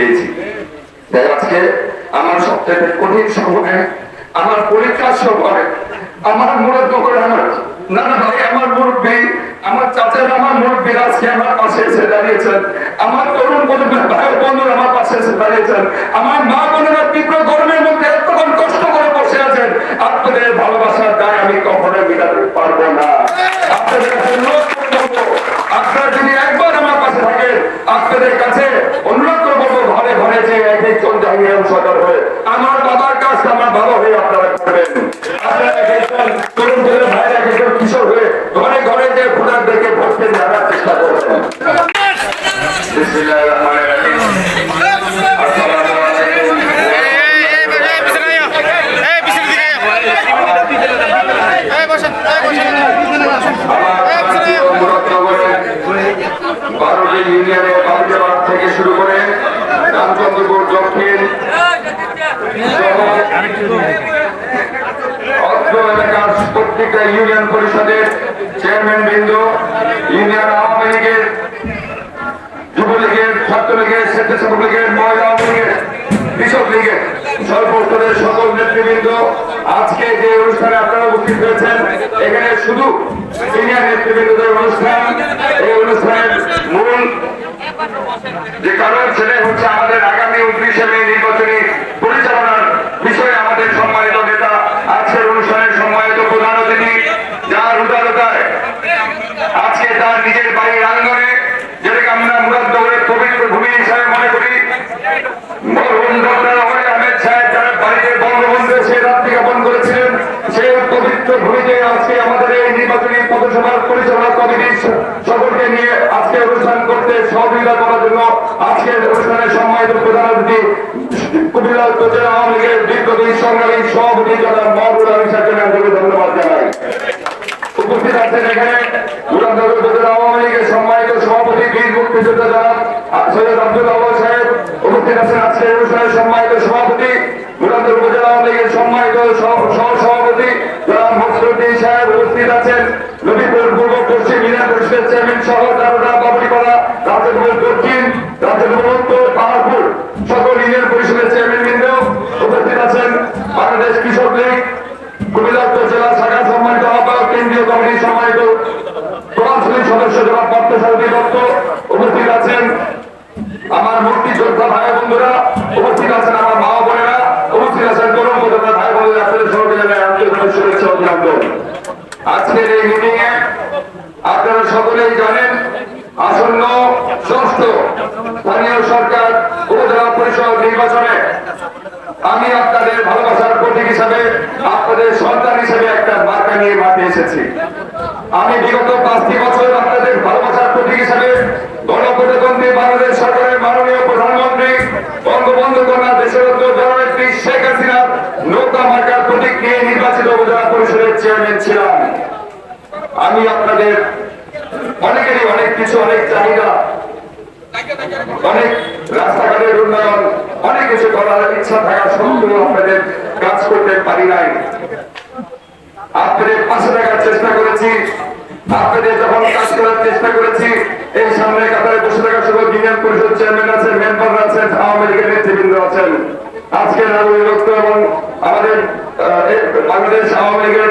পেয়েছি। তাই আজকে আমার সবথেকে কঠিন সময়ে, আমার পরীক্ষার সময়, আমার মূলত করে আমার নানা ভাই, আমার মুরব্বী, আমার চাচার আমার মুরব্বী আজকে আমার পাশে এসে দাঁড়িয়েছেন। আমার তরুণ ভাই বন্ধুরা আমার পাশে এসে দাঁড়িয়েছেন। আমার মা বোনেরা তীব্র গরমের মধ্যে এতক্ষণ কষ্ট করে বসে আছেন। আপনাদের ভালোবাসার দায় আমি কখনো মেটাতে পারব না। আপনাদের অনুরোধ করব, আপনারা যদি একবার আমার পাশে থাকেন, আপনাদের কাছে অনুরোধ করব ঘরে ঘরে যে এক একজন জাহিয়ে সরকার হয়ে, আমার বাবার কাজ আমার ভালো হয়ে আপনারা করবেন। আপনারা তরুণ হয়ে ঘরে ঘরে যে ভোটার দেখে কেন্দ্রে চেষ্টা করবেন। অত্র এলাকার প্রত্যেকটা ইউনিয়ন পরিষদের চেয়ারম্যান বৃন্দ, ইউনিয়ন আওয়ামী লীগের, যুবলীগের, ছাত্রলীগের স্বেচ্ছাসেবক লীগের মহিলা আওয়ামী লীগের, কৃষক লীগের সর্বস্তরের সকল নেতৃবৃন্দ, আজকে যে অনুষ্ঠানে আপনারা উপস্থিত হয়েছেন, এখানে শুধু সিনিয়র নেতৃবৃন্দদের অনুষ্ঠান, এই অনুষ্ঠানের মূল যে কারণ সেটা হচ্ছে আমাদের আগামী উনত্রিশে মে নির্বাচনী পরিচালনার বিষয়ে আমাদের সম্মানিত নেতা আজকের অনুষ্ঠানের সম্মানিত প্রধান অতিথি, যার উদারতায় আজকে তার নিজের বাড়ির আঙ্গনে, যেটাকে আমরা মুরাদনগরের পবিত্র ভূমি হিসাবে মনে করি, মরহুম ডক্টর অভয় আহমেদ সাহেব যারা বাড়িতে বঙ্গবন্ধু সে রাত্রি জ্ঞাপন করেছিলেন, সেই পবিত্র ভূমিতে আজকে আমাদের এই নির্বাচনী পথসভার পরিচালনা কমিটির সকলকে নিয়ে আজকে অনুষ্ঠান করতে সহযোগিতা করার জন্য আজকের অনুষ্ঠানের সম্মানিত প্রধান অতিথি কুমিল্লা উপজেলা আওয়ামী লীগের দীর্ঘদিন সংগ্রামী সভাপতি জনাব মহবুল আলী ধন্যবাদ জানাই। উপস্থিত আছেন এখানে সম্মানিত সভাপতি মুরাদনগর উপজেলা আওয়ামী লীগের সম্মানিত সহ সহ সভাপতি জনাব মসরুদ্দিন সাহেব উপস্থিত আছেন নবীপুর পূর্ব পশ্চিম ইউনিয়ন পরিষদের চেয়ারম্যান সহ দারোদা বাবুলিপাড়া রাজনগর দক্ষিণ রাজনগর উত্তর পাহাড়পুর সকল ইউনিয়ন পরিষদের চেয়ারম্যান বৃন্দ উপস্থিত আছেন বাংলাদেশ কৃষক লীগ কুমিল্লা উত্তর জেলা শাখা সম্মানিত আহ্বায়ক কেন্দ্রীয় কমিটির সম্মানিত প্রধানসমিতির সদস্য জনাব পার্থসারথী দত্ত উপস্থিত আছেন আমার মুক্তিযোদ্ধা ভাই বন্ধুরা উপস্থিত আছেন আমার মা বোনেরা উপস্থিত আছেন তরুণ প্রজন্মের ভাই বোনেরা আপনাদের সবাইকে জানাই আন্তরিক শুভেচ্ছা ও অভিনন্দন আপনারা সকলেই জানেন, আসন্ন ষষ্ঠ স্থানীয় সরকার উপজেলা পরিষদ নির্বাচনে আমি আপনাদের ভালোবাসার প্রতীক হিসাবে আপনাদের সন্তান হিসেবে একটা মার্কা নিয়ে মাঠে এসেছি। আমি বিগত পাঁচটি বছর আপনাদের ভালোবাসার প্রতীক হিসাবে গণপ্রজাতন্ত্রী বাংলাদেশ সরকারের মাননীয় প্রধানমন্ত্রী বঙ্গবন্ধু কন্যা দেশের জননেত্রী শেখ হাসিনার নৌকা মার্কার প্রতীক নিয়ে নির্বাচিত উপজেলা পরিষদের চেয়ারম্যান ছিলাম। আমি আপনাদের অনেকেরই অনেক কিছু, অনেক চাহিদা, অনেক রাস্তাঘাটের উন্নয়ন, অনেক কিছু করার ইচ্ছা থাকা সত্ত্বেও আপনাদের কাজ করতে পারি নাই। আপনাদের পাশে থাকার চেষ্টা করেছি। আপনাদের যখন কাজ করার চেষ্টা করেছি, এই সামনে কাতারে বসে থাকা সকল ইউনিয়ন পরিষদ চেয়ারম্যান আছেন, মেম্বার আছেন, আওয়ামী লীগের নেতৃবৃন্দ আছেন। আজকে নাগরিক এবং আমাদের বাংলাদেশ আওয়ামী লীগের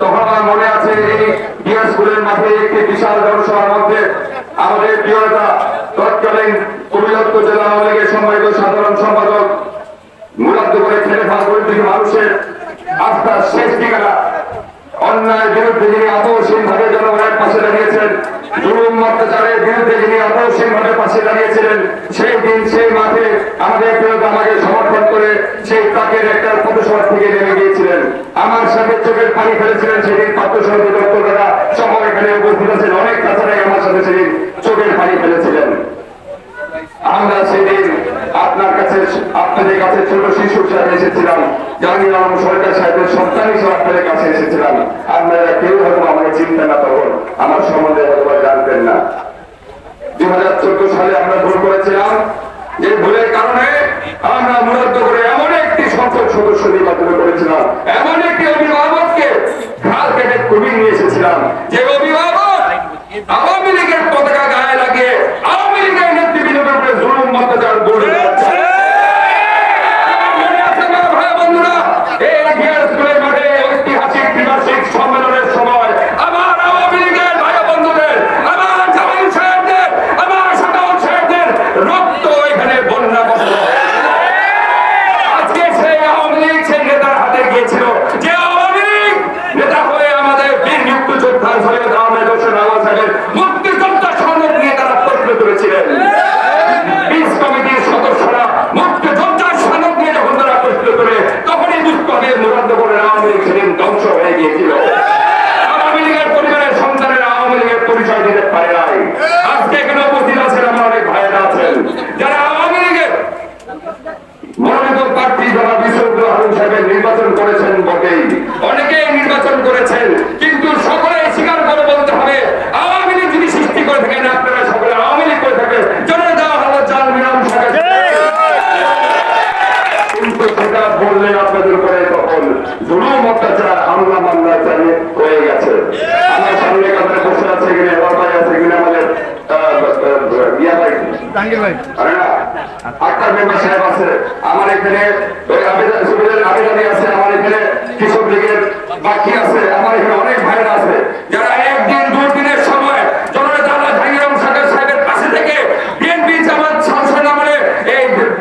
তখন আমার মনে আছে এই ডিয়া স্কুলের মাঠে একটি বিশাল জনসভার মধ্যে আমাদের প্রিয়তা তৎকালীন কুমিল্লা জেলা আওয়ামী লীগের সম্মানিত সাধারণ সম্পাদক, মুরাদ করে ছেলে ফাঁকুর মানুষের আস্থার শেষ ঠিকানা। অন্যায়ের বিরুদ্ধে যিনি অপসীম ভাবে জনগণের পাশে দাঁড়িয়েছেন, জুলুম, অত্যাচারের বিরুদ্ধে যিনি অপসীম ভাবে পাশে দাঁড়িয়েছিলেন, সেই দিন, সেই মাঠে আমাদের আমাকে সমর্থন করে সেই তাকের একটা পথসভা থেকে নেমে আমার সাথে চোখের পানি ফেলেছিলেন সেদিন কত সঙ্গী দপ্তরা সবাই এখানে উপস্থিত আছেন। অনেক কাছাড়াই আমার সাথে সেদিন চোখের পানি ফেলেছিলেন। আমরা সেদিন আপনার কাছে, আপনাদের কাছে ছোট শিশু হিসাবে এসেছিলাম। জাহাঙ্গীর আলম সরকার সাহেবের সন্তান হিসেবে আপনাদের কাছে এসেছিলাম। আপনারা কেউ হয়তো আমাকে চিন্তা না তখন আমার সম্বন্ধে হয়তো জানতেন না। দুই হাজার চোদ্দ সালে আমরা ভুল করেছিলাম। যে ভুলের কারণে আমরা মূলত করে এমন একটি সংসদ সদস্য নির্বাচন করেছিলাম। এমন একটি অভিভাবককে খাল কেটে কবি নিয়ে এসেছিলাম। যে অভিভাবক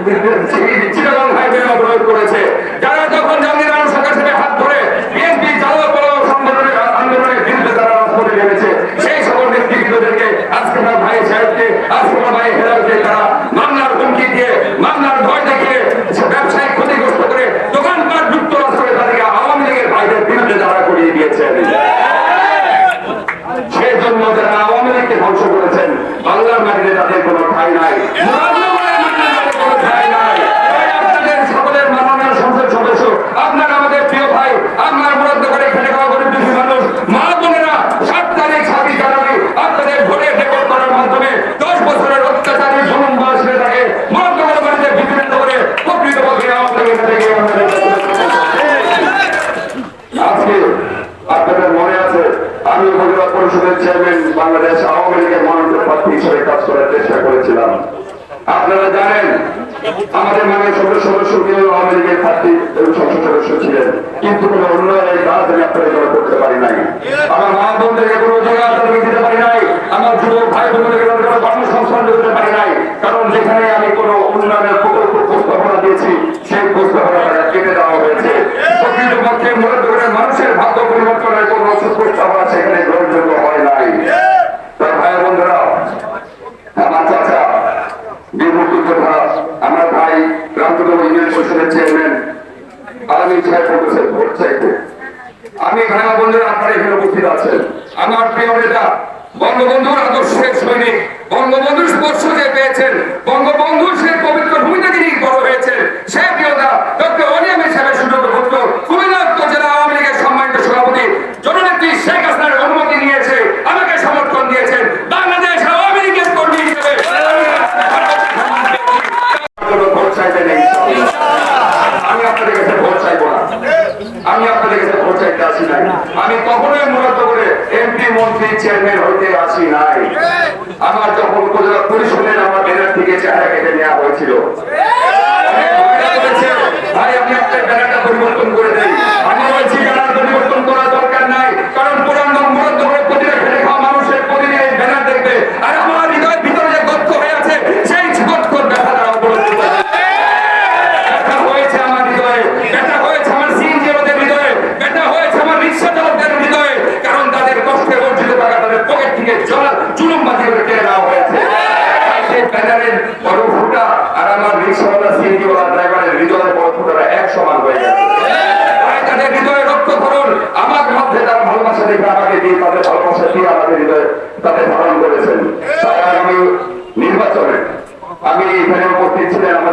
Sí. যুবক ভাই বোনদের কর্মসংস্থান নাই। কারণ যেখানে আমি কোনো উন্নয়নের প্রকল্প প্রস্তাবনা দিয়েছি, সেই প্রস্তাবনা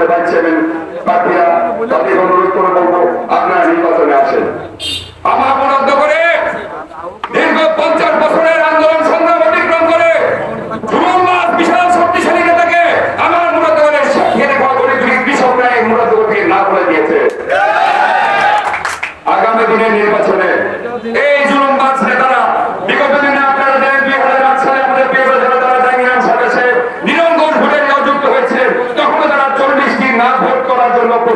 আমাদের ভাইস চেয়ারম্যান প্রার্থীরা তাদের অনুরোধ করে বলব? আপনারা নির্বাচনে আসেন আমার বরাদ্দ করে দীর্ঘ পঞ্চাশ বছরের আন্দোলন সংগ্রাম অতিক্রম করে যুবমাস বিশাল শক্তিশালী নেতাকে আমার মূলত করে খেতে খাওয়া করে কৃষকরা এই মূলত থেকে না করে দিয়েছে আগামী দিনের নির্বাচনে এই জুলুমবাজ নেতারা বিগত দিনে আপনারা দেখেন দুই হাজার আট সালে আমাদের প্রিয় যারা তারা জাঙ্গিরাম সরকারে নিরঙ্কুশ ভোটে নিয়োগযুক্ত হয়েছে তখন তারা চল্লিশটি না ভোট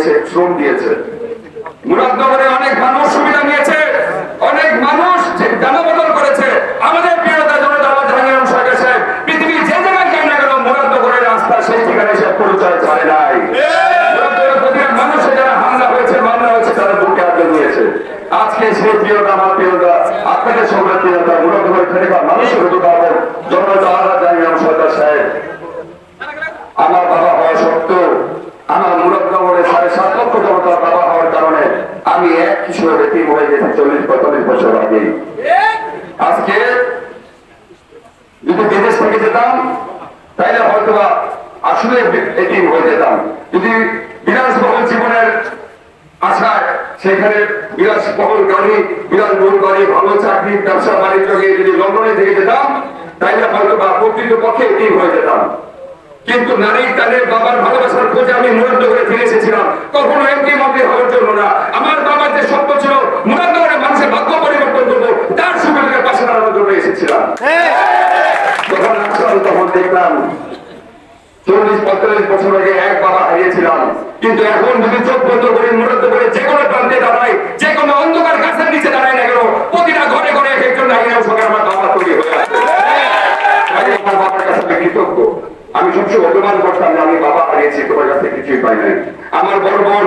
দিয়েছে শ্রম দিয়েছে। মুরাদনগরে অনেক মানুষ সুবিধা নিয়েছে অনেক মানুষ জানাবদল করেছে আমাদের প্রিয়তা জনতা আল্লাহ জাহাঙ্গীর সরকার সাহেব পৃথিবীর যে জায়গায় কেন না কেন মুরাদনগরের রাস্তা সেই ঠিকানায় সে পরিচয় ছাড়ে নাই মুরাদনগরের প্রতিটা মানুষের যারা হামলা হয়েছে মামলা হয়েছে তারা বুকে হাতে নিয়েছে আজকে সেই প্রিয়তা আমার প্রিয়তা আপনাদের সঙ্গে প্রিয়তা মুরাদনগর থেকে বা মানুষের অধিকার জনতা আল্লাহ জাহাঙ্গীর সরকার সাহেব আমার বাবা হওয়া সত্ত্বেও আমার মুরাদনগরে সাড়ে সাত লক্ষ জনতার বাবা হওয়ার কারণে আমি এক কিশোর এটিম হয়ে গেছি চল্লিশ পঁয়তাল্লিশ বছর আগে আজকে যদি বিদেশ থেকে যেতাম তাইলে হয়তো বা আসলে এটিম হয়ে যেতাম। যদি বিলাসবহুল জীবনের আশায় সেখানে বিলাসবহুল গাড়ি বিলাসবহুল গাড়ি, ভালো চাকরি, ব্যবসা, বাণিজ্য গিয়ে যদি লন্ডনে থেকে যেতাম, তাইলে হয়তো বা প্রকৃত পক্ষে এটিম হয়ে যেতাম। কিন্তু নারী তাদের বাবার ভালোবাসার খোঁজে আমি মুরাদ করে ফিরে এসেছিলাম। কখনো এমপি মন্ত্রী হওয়ার জন্য না। আমার বাবার যে স্বপ্ন ছিল মুরাদ মানুষের ভাগ্য পরিবর্তন করব তার পাশে জন্য এসেছিলাম। যখন আসলাম তখন দেখলাম চল্লিশ পঁয়তাল্লিশ বছর আগে এক বাবা হারিয়েছিলাম। কিন্তু এখন যদি চোখ বন্ধ করে মুরত করে যে কোনো প্রান্তে দাঁড়াই যে কোনো অন্ধকার গাছের নিচে দাঁড়ায় না কেন প্রতিটা ঘরে ঘরে এক একজন হারিয়ে সঙ্গে আমার বাবা তৈরি হয়ে আছে আমি আমার বাবার কাছে আমি কৃতজ্ঞ আমি সবসময় অভিমান করতাম যে আমি বাবা হারিয়েছি তোমার কাছে কিছুই পাই নাই আমার বড় বোন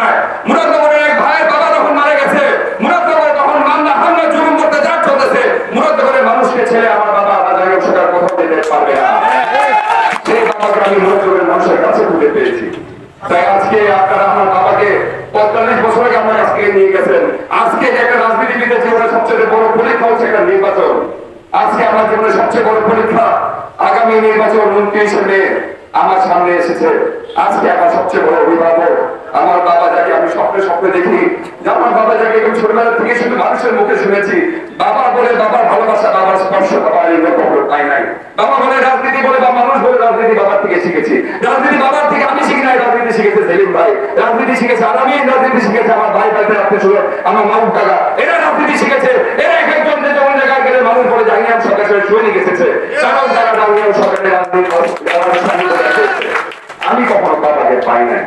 পঁয়তাল্লিশ বছর আগে নিয়ে গেছেন। আজকে একটা রাজনীতিবিদের সবচেয়ে বড় পরীক্ষা হচ্ছে একটা নির্বাচন। আজকে আমার জীবনের সবচেয়ে বড় পরীক্ষা আগামী নির্বাচন উনত্রিশে মে। আমার সামনে এসেছে। আজকে আমার সবচেয়ে বড় অভিভাবক। আমার বাবা যাকে আমি স্বপ্নে স্বপ্নে দেখি আমার বাবা যাকে আমি ছোটবেলা থেকে শুধু মানুষের মুখে শুনেছি বাবা বলে বাবার ভালোবাসা বাবার স্পর্শ বাবার এই কখনো পাই নাই। বাবা বলে রাজনীতি বলে বা মানুষ বলে রাজনীতি বাবার থেকে শিখেছি। রাজনীতি বাবার থেকে আমি শিখি নাই রাজনীতি শিখেছে সেলিম ভাই। রাজনীতি শিখেছে আরামি রাজনীতি শিখেছে আমার ভাই ভাইদের আপনি শুনে আমার মামু কাকা। এরা রাজনীতি শিখেছে। এরা এক একজন যে যেমন জায়গায় গেলে মানুষ বলে জাহিয়ান সরকারের সৈনিক এসেছে কারণ তারা জাহিয়ান সরকারের রাজনীতি আমি পাই নাই।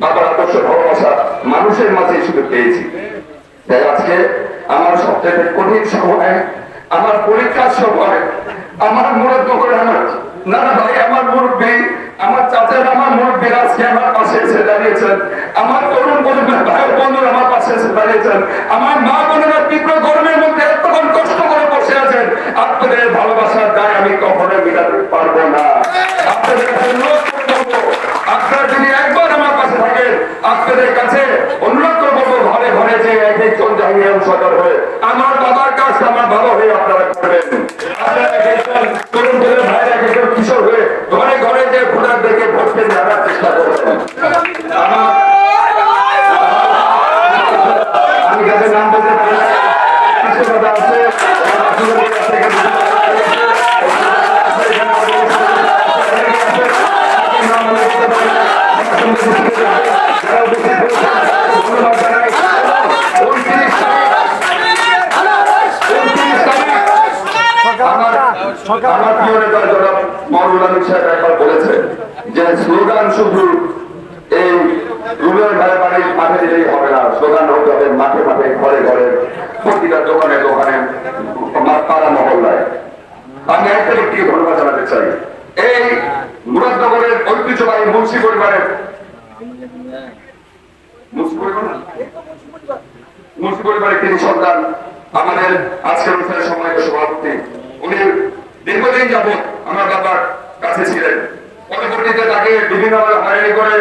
বাবার আদর্শ ভালোবাসা মানুষের মাঝে শুধু পেয়েছি। তাই আজকে আমার সবচেয়ে কঠিন সময়, আমার পরীক্ষার সময়, আমার মুরব্ব করে আমার ভাই, আমার মুরব্বী, আমার চাচার, আমার আজকে আমার পাশে এসে দাঁড়িয়েছেন। আমার তরুণ প্রজন্মের ভাই বন্ধুরা আমার পাশে এসে দাঁড়িয়েছেন। আমার মা বোনেরা তীব্র গরমের মধ্যে এতক্ষণ কষ্ট করে বসে আছেন। আপনাদের ভালোবাসার দায় আমি কখনো মেটাতে পারব না। আপনাদের আপনারা যদি একবার আমার কাছে থাকেন, আপনাদের কাছে অনুরোধ করব, ঘরে ঘরে যে এক একজন জাহিয়ান সদর হয়ে, আমার বাবার কাজ আমার বাবা হয়ে আপনারা করবেন আপনারা এক একজন তরুণ তরুণ ভাইরা এক একজন কিশোর হয়ে ঘরে ঘরে যে ভোটারদেরকে ভোট কেন্দ্রে আনার চেষ্টা করবেন আমার আমি কাছে নাম বলতে পারি না। কিছু কথা আছে আমার আপনাদের কাছে এখানে- আমার প্রিয় নেতা জনাব মরুল আমিন সাহেব বলেছে যে স্লোগান শুধু এই রুমের ঘরে বাড়ি মাঠে দিলেই হবে না, স্লোগান হতে হবে মাঠে মাঠে, ঘরে ঘরে, প্রতিটা দোকানে দোকানে পাড়া মহল্লায়। আমি একটা ব্যক্তিকে ধন্যবাদ জানাতে চাই। এই মুরাদনগরের ঐতিহ্যবাহী মুন্সি পরিবারের মুন্সি পরিবারের তিনি সন্তান আমাদের আজকের অনুষ্ঠানের সম্মানিত সভাপতি উনি দীর্ঘদিন যাবত আমার বাবার কাছে ছিলেন। পরবর্তীতে তাকে বিভিন্নভাবে হয়রানি করে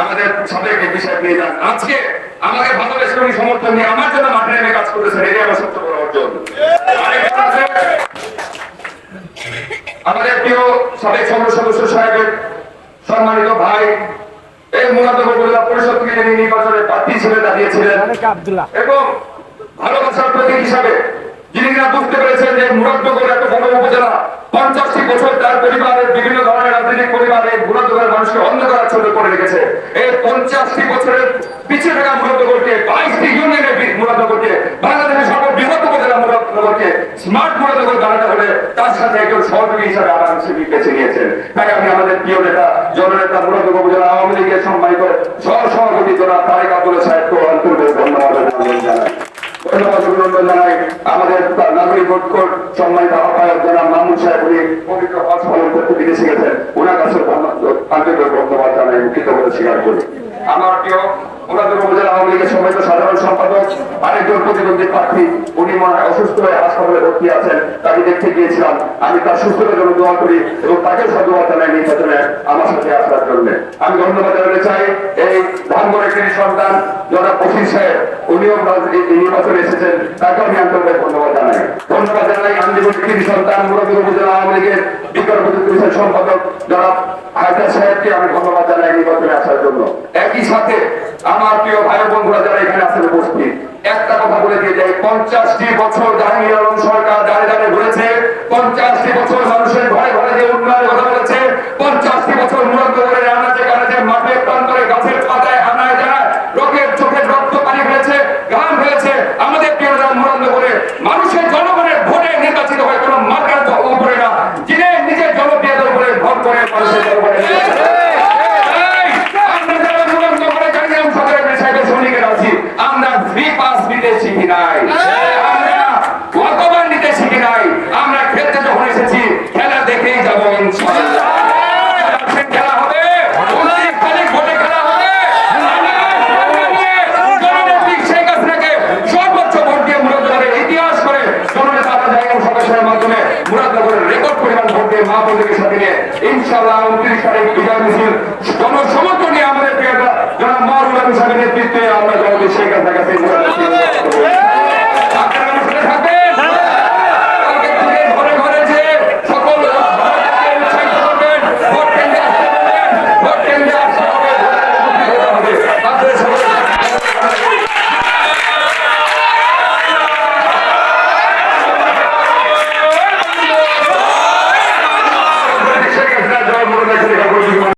আমাদের সাবেক এমপি সাহেব নিয়ে যান। আজকে আমাকে ভালোবেসে উনি সমর্থন নিয়ে আমার জন্য মাঠে নেমে কাজ করতেছেন এটাই আমার সবচেয়ে বড় অর্জন। আমাদের প্রিয় সাবেক সংসদ সদস্য সাহেবের সম্মানিত ভাই এই উপজেলা পরিষদ থেকে প্রার্থী হিসেবে দাঁড়িয়েছিলেন এবং ভালোবাসার প্রতীক হিসাবে যিনি কিনা বুঝতে পেরেছেন যে বড় উপজেলা, পঞ্চাশটি বছর তার পরিবারের বিভিন্ন ধরনের রাজনৈতিক মানুষকে করে রেখেছে। এই পঞ্চাশটি বছরের পিছিয়ে থাকা বাইশটি বাংলাদেশের সর্ববৃহৎ উপজেলা স্মার্ট বানাতে হলে তার সাথে একজন সহযোগী হিসাবে বেছে নিয়েছেন। তাই আমি আমাদের প্রিয় নেতা, জননেতা মুরাদনগর উপজেলা আওয়ামী লীগের সম্মানিত সহ সভাপতি তারেক আব্দুল সম্পাদক, আরেকজন প্রার্থী, উনি মনে অসুস্থ হয়ে আছেন, তাকে দেখতে গিয়েছিলাম। আমি তার সুস্থতার জন্য দোয়া করি এবং তাকে সাধুবাদ জানাই নির্বাচনে আমার সাথে আমি ধন্যবাদ জানাতে চাই। এই ধানগড়ের তিনি সন্তান, জনাব বসির সাহেব, উনিও নির্বাচনে এসেছেন। তাকেও আমি আন্তরিক ধন্যবাদ জানাই। ধন্যবাদ জানাই আন্দোলন সন্তান, মুরব্বী উপজেলা আওয়ামী লীগের প্রযুক্তি সম্পাদক, জনাব হায়দার সাহেবকে আমি ধন্যবাদ জানাই নির্বাচনে আসার জন্য। একই সাথে আমার প্রিয় ভাই বন্ধুরা যারা এখানে আছেন উপস্থিত, একটা কথা বলে দিয়ে যাই। পঞ্চাশটি বছর জাহাঙ্গীর আলম সরকার দাঁড়িয়ে দাঁড়িয়ে ঘুরেছে, পঞ্চাশটি বছর মানুষের ঘরে ঘরে যে উন্নয়নের কথা বলেছে পঞ্চাশটি বছর মূলত করে আনাচে কানাচে মাঠে প্রান্তরে গাছের পাতায় আনায় জানায় লোকের চোখে রক্ত পানি হয়েছে গান হয়েছে আমাদের প্রিয় রাম মুরান্দ করে মানুষের জনগণের ভোটে নির্বাচিত হয় কোনো মার্কার উপরে না যিনি নিজের জনপ্রিয়তার উপরে ভোট করে মানুষের জনগণের নির্বাচিত হয়। এই, আমরা যারা মুরান্দ করে জানিলাম সরকারের সাহেবের সৈনিকের আছি আমরা ফ্রি পাস নিতে শিখি নাই আমরা ওয়াকওভার নিতে শিখি নাই আমরা খেলতে যখন এসেছি খেলা দেখেই যাব ইনশাআল্লাহ আজকে খেলা হবে উনত্রিশ তারিখ ভোটে খেলা হবে জননেত্রী শেখ হাসিনাকে সর্বোচ্চ ভোট দিয়ে মুরাদনগরের ইতিহাস করে জননেতা আলাদা এবং সদস্যের মাধ্যমে মুরাদনগরের রেকর্ড পরিমাণ ভোট দিয়ে মা বোনদেরকে সাথে নিয়ে। ইনশাআল্লাহ উনত্রিশ তারিখ বিজয় মিছিল। জনসমর্থন নিয়ে আমাদের প্রিয় জনাব মরুল সাহেবের নেতৃত্বে আমরা জগদীশ শেখ হাসিনার কাছে